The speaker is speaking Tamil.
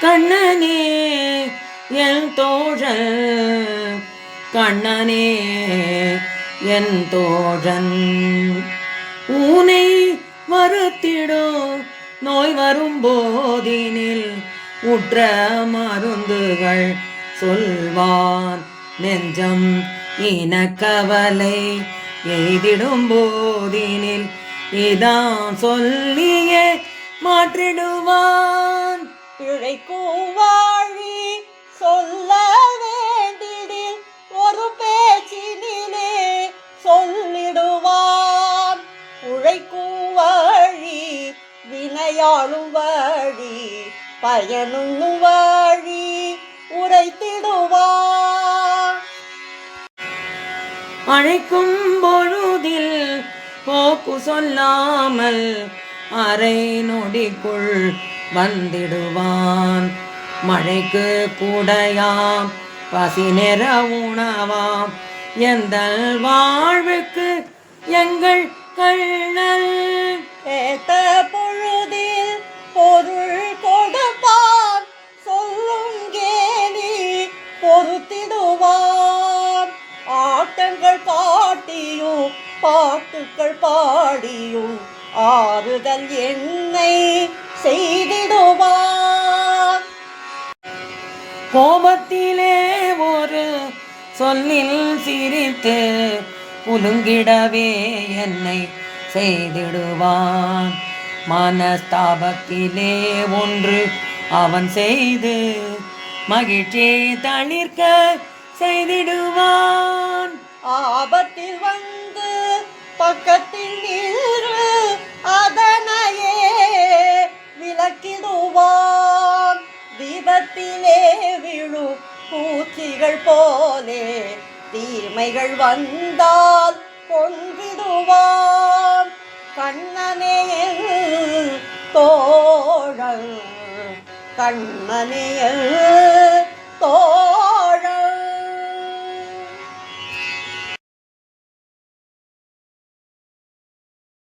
கண்ணனே என் தோழன். கண்ணனே என் தோழன். ஊனை வருத்திடும் நோய் வரும் போதினில் உற்ற மருந்துகள் சொல்வான் நெஞ்சம் இனக்கவலை எய்திடும் போதினில் இதான் சொல்லியே மாற்றிடுவான். பிழைக்கும் வாழி சொல்ல வேண்டிடில் ஒரு பேச்சினிலே சொல்லிடுவான். உழைக்கும் வழி வினையாளும் வழி பயனும் வழி உரைத்திடுவான். அழைக்கும் பொழுதில் போக்கு சொல்லாமல் அரை நொடிக்குள் வந்திடுவான். மழைக்கு கூடையாம் பசி நிற உணவாம். எந்த வாழ்வுக்கு எங்கள் கண்ணல்? கேட்ட பொழுதில் பொருள் கொடுப்பார். சொல்லும் கேலி பொறுத்திடுவான் ஆட்டங்கள் காட்டியும் பாட்டுக்கள் பாடியும். ஆறுதல் என்னை செய்திடுவான் கோபத்திலே ஒரு சொல்லில் சிரித்து புலுங்கிடவே என்னை செய்திடுவான். மனஸ்தாபத்திலே ஒன்று அவன் செய்து மகிழ்ச்சியை தளிர்க்க செய்திடுவான். ஆபத்தில் வந்து பக்கத்தில் நிலத்திலே விழும் பூச்சிகள் போலே தீமைகள் வந்தால் கொன்றிடுவான் கண்ணனே தோழல் கண்ணனே தோ